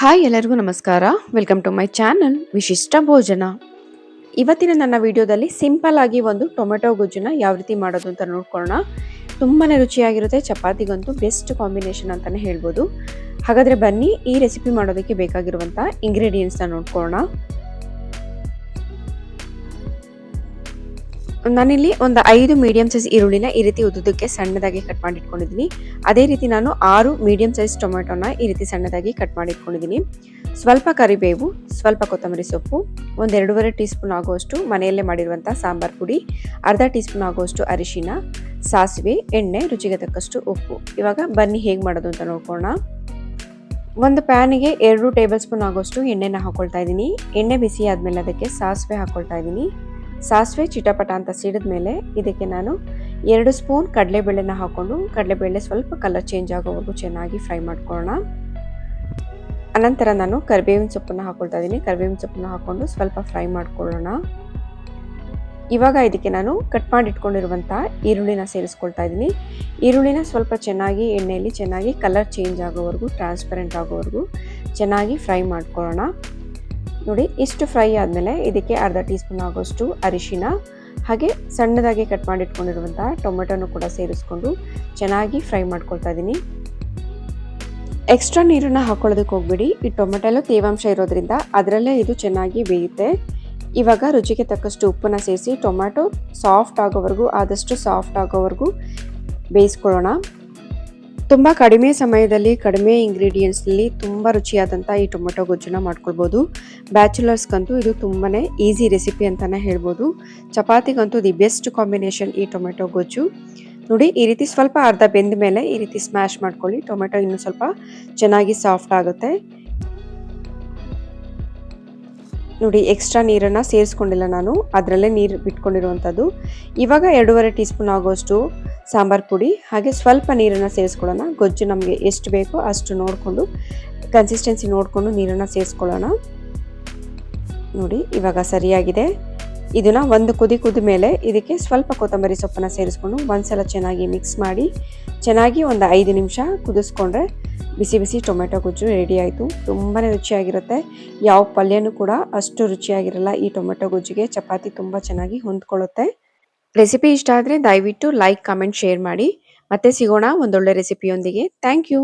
Hi ಎಲ್ಲರಿಗೂ ನಮಸ್ಕಾರ. Welcome to my channel ವಿಶಿಷ್ಟ ಭೋಜನ. ಇವತ್ತಿನ ನನ್ನ ವಿಡಿಯೋದಲ್ಲಿ ಸಿಂಪಲ್ ಆಗಿ ಒಂದು ಟೊಮೆಟೊ ಗೊಜ್ಜನ್ನ ಯಾವ ರೀತಿ ಮಾಡೋದು ಅಂತ ನೋಡ್ಕೊಳ್ಳೋಣ. ತುಂಬಾ ರುಚಿಯಾಗಿರುತ್ತೆ, ಚಪಾತಿಗಂತೂ ಬೆಸ್ಟ್ ಕಾಂಬಿನೇಷನ್ ಅಂತಲೇ ಹೇಳ್ಬೋದು. ಹಾಗಾದರೆ ಬನ್ನಿ, ಈ ರೆಸಿಪಿ ಮಾಡೋದಕ್ಕೆ ಬೇಕಾಗಿರುವಂಥ ಇಂಗ್ರೀಡಿಯೆಂಟ್ಸ್ನ ನೋಡ್ಕೊಳ್ಳೋಣ. ನಾನಿಲ್ಲಿ ಒಂದು ಐದು ಮೀಡಿಯಂ ಸೈಜ್ ಈರುಳ್ಳಿನ ಈ ರೀತಿ ಉದ್ದುದಕ್ಕೆ ಸಣ್ಣದಾಗಿ ಕಟ್ ಮಾಡಿ ಇಟ್ಕೊಂಡಿದ್ದೀನಿ ಅದೇ ರೀತಿ ನಾನು ಆರು ಮೀಡಿಯಂ ಸೈಜ್ ಟೊಮೆಟೊನ ಈ ರೀತಿ ಸಣ್ಣದಾಗಿ ಕಟ್ ಮಾಡಿ ಇಟ್ಕೊಂಡಿದ್ದೀನಿ ಸ್ವಲ್ಪ ಕರಿಬೇವು, ಸ್ವಲ್ಪ ಕೊತ್ತಂಬರಿ ಸೊಪ್ಪು, ಒಂದು ಎರಡೂವರೆ ಟೀ ಸ್ಪೂನ್ ಆಗುವಷ್ಟು ಮನೆಯಲ್ಲೇ ಮಾಡಿರುವಂಥ ಸಾಂಬಾರ್ ಪುಡಿ, ಅರ್ಧ ಟೀ ಸ್ಪೂನ್ ಆಗುವಷ್ಟು ಅರಿಶಿನ, ಸಾಸಿವೆ, ಎಣ್ಣೆ, ರುಚಿಗೆ ತಕ್ಕಷ್ಟು ಉಪ್ಪು. ಇವಾಗ ಬನ್ನಿ ಹೇಗೆ ಮಾಡೋದು ಅಂತ ನೋಡ್ಕೋಣ ಒಂದು ಪ್ಯಾನಿಗೆ ಎರಡು ಟೇಬಲ್ ಸ್ಪೂನ್ ಆಗೋಷ್ಟು ಎಣ್ಣೆನ ಹಾಕ್ಕೊಳ್ತಾ ಇದ್ದೀನಿ. ಎಣ್ಣೆ ಬಿಸಿ ಆದಮೇಲೆ ಅದಕ್ಕೆ ಸಾಸಿವೆ ಹಾಕ್ಕೊಳ್ತಾ ಇದ್ದೀನಿ. ಸಾಸಿವೆ ಚಿಟಪಟ ಅಂತ ಸಿಡಿದ ಮೇಲೆ ಇದಕ್ಕೆ ನಾನು ಎರಡು ಸ್ಪೂನ್ ಕಡಲೆಬೇಳೆನ ಹಾಕ್ಕೊಂಡು ಕಡಲೆಬೇಳೆ ಸ್ವಲ್ಪ ಕಲರ್ ಚೇಂಜ್ ಆಗೋವರೆಗೂ ಚೆನ್ನಾಗಿ ಫ್ರೈ ಮಾಡ್ಕೊಳ್ಳೋಣ. ಅನಂತರ ನಾನು ಕರಿಬೇವಿನ ಸೊಪ್ಪನ್ನು ಹಾಕೊಳ್ತಾ ಇದ್ದೀನಿ. ಕರಿಬೇವಿನ ಸೊಪ್ಪನ್ನು ಹಾಕ್ಕೊಂಡು ಸ್ವಲ್ಪ ಫ್ರೈ ಮಾಡ್ಕೊಳ್ಳೋಣ. ಇವಾಗ ಇದಕ್ಕೆ ನಾನು ಕಟ್ ಮಾಡಿಟ್ಕೊಂಡಿರುವಂಥ ಈರುಳ್ಳಿನ ಸೇರಿಸ್ಕೊಳ್ತಾ ಇದ್ದೀನಿ. ಈರುಳ್ಳಿನ ಸ್ವಲ್ಪ ಚೆನ್ನಾಗಿ ಎಣ್ಣೆಯಲ್ಲಿ ಚೆನ್ನಾಗಿ ಕಲರ್ ಚೇಂಜ್ ಆಗೋವರೆಗೂ, ಟ್ರಾನ್ಸ್ಪರೆಂಟ್ ಆಗೋವರೆಗೂ ಚೆನ್ನಾಗಿ ಫ್ರೈ ಮಾಡ್ಕೊಳ್ಳೋಣ. ನೋಡಿ, ಇಷ್ಟು ಫ್ರೈ ಆದಮೇಲೆ ಇದಕ್ಕೆ ಅರ್ಧ ಟೀ ಸ್ಪೂನ್ ಆಗೋಷ್ಟು ಅರಿಶಿನ, ಹಾಗೆ ಸಣ್ಣದಾಗಿ ಕಟ್ ಮಾಡಿಟ್ಕೊಂಡಿರುವಂಥ ಟೊಮೆಟೊನು ಕೂಡ ಸೇರಿಸ್ಕೊಂಡು ಚೆನ್ನಾಗಿ ಫ್ರೈ ಮಾಡ್ಕೊಳ್ತಾ ಇದ್ದೀನಿ ಎಕ್ಸ್ಟ್ರಾ ನೀರನ್ನು ಹಾಕೊಳ್ಳೋದಕ್ಕೆ ಹೋಗ್ಬಿಡಿ. ಈ ಟೊಮೆಟೊಲು ತೇವಾಂಶ ಇರೋದ್ರಿಂದ ಅದರಲ್ಲೇ ಇದು ಚೆನ್ನಾಗಿ ಬೇಯುತ್ತೆ. ಇವಾಗ ರುಚಿಗೆ ತಕ್ಕಷ್ಟು ಉಪ್ಪನ್ನು ಸೇರಿಸಿ ಟೊಮ್ಯಾಟೊ ಸಾಫ್ಟ್ ಆಗೋವರೆಗೂ, ಆದಷ್ಟು ಸಾಫ್ಟ್ ಆಗೋವರೆಗೂ ಬೇಯಿಸ್ಕೊಳ್ಳೋಣ. ತುಂಬ ಕಡಿಮೆ ಸಮಯದಲ್ಲಿ, ಕಡಿಮೆ ಇಂಗ್ರೀಡಿಯೆಂಟ್ಸ್ನಲ್ಲಿ ತುಂಬ ರುಚಿಯಾದಂಥ ಈ ಟೊಮೆಟೊ ಗೊಜ್ಜನ್ನ ಮಾಡ್ಕೊಳ್ಬೋದು. ಬ್ಯಾಚುಲರ್ಸ್ಗಂತೂ ಇದು ತುಂಬಾ ಈಸಿ ರೆಸಿಪಿ ಅಂತಲೇ ಹೇಳ್ಬೋದು. ಚಪಾತಿಗಂತೂ ದಿ ಬೆಸ್ಟ್ ಕಾಂಬಿನೇಷನ್ ಈ ಟೊಮೆಟೊ ಗೊಜ್ಜು. ನೋಡಿ, ಈ ರೀತಿ ಸ್ವಲ್ಪ ಅರ್ಧ ಬೆಂದ ಮೇಲೆ ಈ ರೀತಿ ಸ್ಮ್ಯಾಶ್ ಮಾಡ್ಕೊಳ್ಳಿ. ಟೊಮೆಟೊ ಇನ್ನೂ ಸ್ವಲ್ಪ ಚೆನ್ನಾಗಿ ಸಾಫ್ಟ್ ಆಗುತ್ತೆ. ನೋಡಿ ಎಕ್ಸ್ಟ್ರಾ ನೀರನ್ನು ಸೇರಿಸ್ಕೊಂಡಿಲ್ಲ ನಾನು. ಅದರಲ್ಲೇ ನೀರು ಬಿಟ್ಕೊಂಡಿರುವಂಥದ್ದು ಇವಾಗ ಎರಡೂವರೆ ಟೀ ಸ್ಪೂನ್ ಆಗೋಷ್ಟು ಸಾಂಬಾರ್ ಪುಡಿ, ಹಾಗೆ ಸ್ವಲ್ಪ ನೀರನ್ನು ಸೇರಿಸ್ಕೊಳ್ಳೋಣ. ಗೊಜ್ಜು ನಮಗೆ ಎಷ್ಟು ಬೇಕೋ ಅಷ್ಟು ನೋಡಿಕೊಂಡು ಕನ್ಸಿಸ್ಟೆನ್ಸಿ ನೋಡಿಕೊಂಡು ನೀರನ್ನು ಸೇರಿಸ್ಕೊಳ್ಳೋಣ. ನೋಡಿ, ಇವಾಗ ಸರಿಯಾಗಿದೆ. ಇದನ್ನು ಒಂದು ಕುದಿ ಕುದ ಮೇಲೆ ಇದಕ್ಕೆ ಸ್ವಲ್ಪ ಕೊತ್ತಂಬರಿ ಸೊಪ್ಪನ್ನು ಸೇರಿಸ್ಕೊಂಡು ಒಂದ್ಸಲ ಚೆನ್ನಾಗಿ ಮಿಕ್ಸ್ ಮಾಡಿ, ಚೆನ್ನಾಗಿ ಒಂದು ಐದು ನಿಮಿಷ ಕುದಿಸ್ಕೊಂಡ್ರೆ ಬಿಸಿ ಬಿಸಿ ಟೊಮೆಟೊ ಗೊಜ್ಜು ರೆಡಿ ಆಯಿತು. ತುಂಬಾ ರುಚಿಯಾಗಿರುತ್ತೆ. ಯಾವ ಪಲ್ಯನೂ ಕೂಡ ಅಷ್ಟು ರುಚಿಯಾಗಿರಲ್ಲ ಈ ಟೊಮೆಟೊ ಗೊಜ್ಜಿಗೆ. ಚಪಾತಿ ತುಂಬ ಚೆನ್ನಾಗಿ ಹೊಂದ್ಕೊಳ್ಳುತ್ತೆ. ರೆಸಿಪಿ ಇಷ್ಟ ಆದರೆ ದಯವಿಟ್ಟು ಲೈಕ್ ಕಮೆಂಟ್ ಶೇರ್ ಮಾಡಿ. ಮತ್ತೆ ಸಿಗೋಣ ಒಂದೊಳ್ಳೆ ರೆಸಿಪಿಯೊಂದಿಗೆ. Thank you.